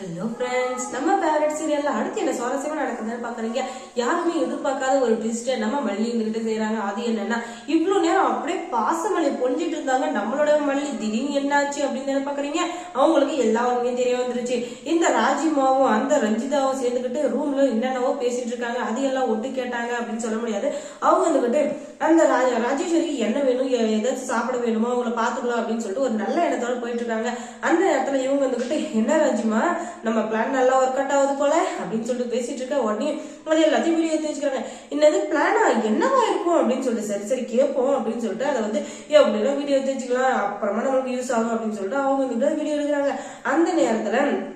Hello friends நம்ம favourite சீரியல்ல அடுத்து என்ன சுவாரஸ்யமா நடக்குதுன்னு பாக்குறீங்க? யாருமே எதிர்பார்க்காத ஒரு ட்விஸ்ட நம்ம மல்லி இருந்துகிட்டு செய்யறாங்க அது என்னன்னா இவ்வளவு நேரம் அப்படியே பாசமல்லி பொஞ்சிட்டு இருந்தாங்க. நம்மளோட மல்லி திடீர்னு என்னாச்சு அப்படின்னு பாக்குறீங்க? அவங்களுக்கு எல்லா உண்மையும் தெரிய வந்துருச்சு. இந்த ராஜிமாவும் அந்த ரஞ்சிதாவும் சேர்ந்துக்கிட்டு ரூம்ல என்னென்னவோ பேசிட்டு இருக்காங்க. அது எல்லாம் ஒட்டு கேட்டாங்க அப்படின்னு சொல்ல முடியாது. அவங்க வந்துகிட்டு அந்த ராஜேஸ்வரிக்கு ராஜேஸ்வரி என்ன வேணும்? எ- ஏதாச்சும் சாப்பிட வேணுமோ? அவங்கள பாத்துக்கலாம் அப்படின்னு சொல்லிட்டு ஒரு நல்ல இடத்தோட போயிட்டு இருக்காங்க. அந்த இடத்துல இவங்க வந்துகிட்டு என்ன ராஜிமா? நம்ம பிளான் நல்லா ஒர்க் அவுட் ஆகுது போல அப்படின்னு சொல்லிட்டு பேசிட்டு இருக்க உடனே அது எல்லாத்தையும் வீடியோ எடுத்து வச்சுக்கிறாங்க. என்னது பிளானா என்னவா இருக்கும் அப்படின்னு சொல்லிட்டு சரி சரி கேட்போம் அப்படின்னு சொல்லிட்டு அதை வந்து ஏ அப்படின்னா வீடியோ எடுத்து வச்சுக்கலாம். அப்புறமா நம்மளுக்கு யூஸ் ஆகும். அப்படின்னு சொல்லிட்டு அவங்க கிட்ட வீடியோ எடுக்கிறாங்க. அந்த நேரத்துல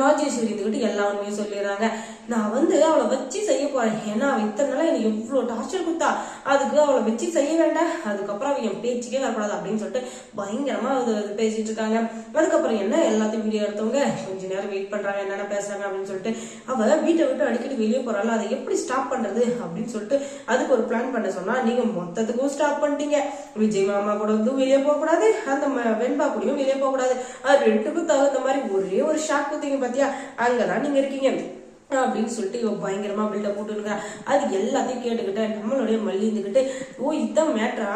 ராஜேஸ்வரி இருந்துகிட்டு எல்லா உண்மையும் சொல்லிடுறாங்க. நான் வந்து அவளை வச்சு செய்ய போறேன். ஏன்னா அவள் இத்தனை நாளா எனக்கு எவ்வளவு டார்ச்சர் கொடுத்தா? அதுக்கு அவளை வச்சு செய்ய வேண்டாம். அதுக்கப்புறம் அவன் என் பேச்சுக்கே வரக்கூடாது. அப்படின்னு சொல்லிட்டு பயங்கரமா அது பேசிட்டு இருக்காங்க. அதுக்கப்புறம் என்ன? எல்லாத்தையும் வீடியோ எடுத்தவங்க கொஞ்ச நேரம் வெயிட் பண்றாங்க என்னென்ன பேசுறாங்க அப்படின்னு சொல்லிட்டு அவ வீட்டை விட்டு அடிக்கடி வெளியே போறாள் அதை எப்படி ஸ்டாப் பண்றது அப்படின்னு சொல்லிட்டு அதுக்கு ஒரு பிளான் பண்ண சொன்னா நீங்க மொத்தத்துக்கும் ஸ்டாப் பண்ணிட்டீங்க. விஜய் மாமா கூட வந்து வெளியே போக கூடாது அந்த ம- வெண்பா கூடயும் வெளியே போக கூடாது. அது ரெண்டுக்கும் தகுந்த மாதிரி ஒரே ஒரு ஷாக் குத்தீங்க பாத்தியா? அங்கதான் நீங்க இருக்கீங்க. அப்படின்னு சொல்லிட்டு இவன் பயங்கரமா பில்டப் போட்டுருக்கா அது எல்லாத்தையும் கேட்டுக்கிட்டேன் நம்மளுடைய மல்லி இருந்துக்கிட்டு ஓ இதான் மேட்ரா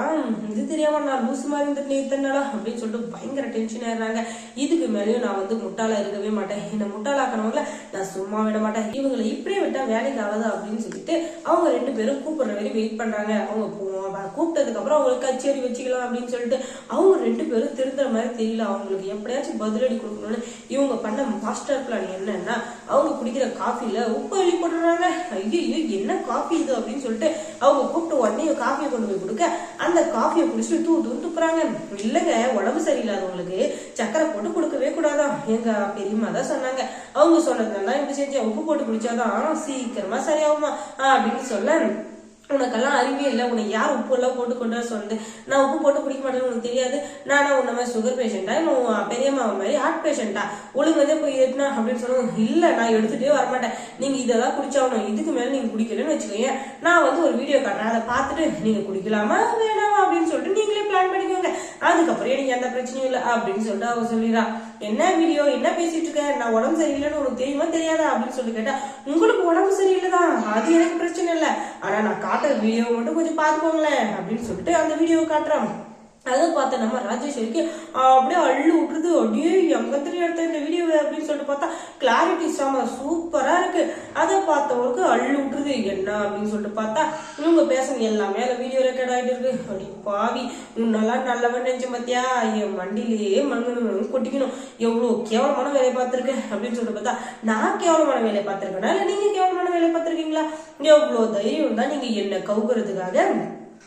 இது தெரியாம நான் லூசு மாதிரி இருந்துட்டு இத்தனை அப்படின்னு சொல்லிட்டு பயங்கர டென்ஷன் ஆயிடுறாங்க. இதுக்கு மேலேயும் நான் வந்து முட்டாளா இருக்கவே மாட்டேன். என்ன முட்டாளாக்கணவங்கள நான் சும்மா விட மாட்டேன். இவங்களை இப்படியே விட்டா வேலைக்கு ஆகாது அப்படின்னு சொல்லிட்டு அவங்க ரெண்டு பேரும் கூப்பிடுற வரை வெயிட் பண்றாங்க. அவங்க கூப்பிட்டதுக்கு அப்புறம் அவங்களுக்கு கச்சேரி வச்சுக்கலாம் அப்படின்னு சொல்லிட்டு அவங்க ரெண்டு பேரும் திருந்துற மாதிரி தெரியல. அவங்களுக்கு எப்படியாச்சும் பதிலடி கொடுக்கணும்னு இவங்க பண்ண மாஸ்டர் பிளான் என்னன்னா அவங்க குடிக்கிற காஃபியில் உப்பு அள்ளி போடுறாங்க ஐயோ என்ன காஃபி இது அப்படின்னு சொல்லிட்டு அவங்க கூப்பிட்டு உடனே காஃபியை கொண்டு போய் கொடுக்க அந்த காஃபியை குடிச்சுட்டு தூ தூ துப்புறாங்க. இல்லைங்க உடம்பு சரியில்லாதவங்களுக்கு சக்கரை போட்டு கொடுக்கவே கூடாதான் எங்க பெரியம்மா தான் சொன்னாங்க. அவங்க சொன்னதுனால இப்படி செஞ்சு உப்பு போட்டு குடிச்சாதான் சீக்கிரமா சரியாகுமா? அப்படின்னு சொல்ல உனக்கெல்லாம் அறிவே இல்லை. உனக்கு யார் உப்பு எல்லாம் போட்டு கொண்டு வர சொன்னது நான் உப்பு போட்டு குடிக்க மாட்டேன்னு உனக்கு தெரியாது. நானா உன்ன மாதிரி சுகர் பேஷண்டா இல்லை உன் பெரியம்மா மாதிரி ஹார்ட் பேஷண்டா ஒழுங்கதே போய் எடுத்துனா அப்படின்னு சொல்லுவாங்க இல்லை நான் எடுத்துட்டே வரமாட்டேன். நீங்க இதெல்லாம் குடிச்சாகணும். இதுக்கு மேல நீங்க குடிக்கலன்னு வச்சுக்கோங்க. நான் வந்து ஒரு வீடியோ காட்டுறேன். அதை பார்த்துட்டு நீங்க குடிக்கலாமா? வேணாமா? அப்படின்னு சொல்லிட்டு நீங்களே பிளான் பண்ணி அதுக்கப்புறம் எனக்கு எந்த பிரச்சனையும் இல்லை அப்படின்னு சொல்லிட்டு அவ சொல்லிடுறா என்ன வீடியோ என்ன பேசிட்டு இருக்க? நான் உடம்பு சரியில்லைன்னு உனக்கு தெரியுமா தெரியாதா? அப்படின்னு சொல்லி கேட்டா உங்களுக்கு உடம்பு சரியில்லைதான் அது எனக்கு பிரச்சனை இல்லை. ஆனா நான் காட்டுற வீடியோ மட்டும் கொஞ்சம் பார்த்துக்கோங்களேன் அப்படின்னு சொல்லிட்டு அந்த வீடியோ காட்டுறான் அதை பார்த்த நம்ம ராஜேஸ்வரிக்கு அப்படியே அள்ளு விட்டுருது. அப்படியே எங்கத்துல எடுத்த இந்த வீடியோ அப்படின்னு சொல்லிட்டு பார்த்தா கிளாரிட்டி செம்ம சூப்பரா இருக்கு. அதை பார்த்தவங்களுக்கு அள்ளு விட்டுருது. என்ன அப்படின்னு சொல்லிட்டு பார்த்தா இவங்க பேசுறது எல்லாமே அந்த வீடியோ ரெக்கார்ட் ஆகிட்டு இருக்கு. அப்படி பாவி முன்னெல்லாம் நல்லவன் நெஞ்சு பார்த்தியா என் வண்டியிலேயே மண்ணு கொட்டிக்கணும். எவ்வளோ கேவலமான வேலையை பார்த்துருக்கேன் அப்படின்னு சொல்லிட்டு பார்த்தா நான் கேவலமான வேலையை பார்த்துருக்கேனா? இல்லை நீங்க கேவலமான வேலையை பார்த்துருக்கீங்களா? எவ்வளோ தைரியம் தான் நீங்க என்ன கவுக்குறதுக்காக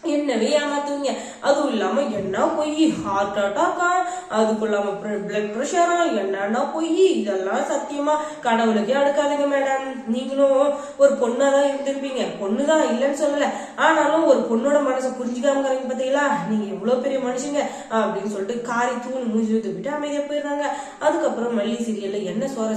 என்னவே ஏமாத்துவீங்க அதுவும் இல்லாம என்ன பொய்? ஹார்ட் அட்டாக்கா அதுக்கு இல்லாம பிளட் ப்ரெஷரா என்னன்னா பொய்? இதெல்லாம் சத்தியமா கடவுளுக்கே அடுக்காதீங்க மேடம் நீங்களும் ஒரு பொண்ணா தான் இருந்திருப்பீங்க. பொண்ணுதான் இல்லைன்னு சொல்லல. ஆனாலும் ஒரு பொண்ணோட மனசை புரிஞ்சுக்காம பாத்தீங்களா? நீங்க எவ்வளவு பெரிய மனுஷங்க? அப்படின்னு சொல்லிட்டு காரி தூண் மூஞ்சி விட்டு அமைதியா போயிடுறாங்க. அதுக்கப்புறம் மல்லி சீரியல்ல என்ன சுவாரஸ்யம்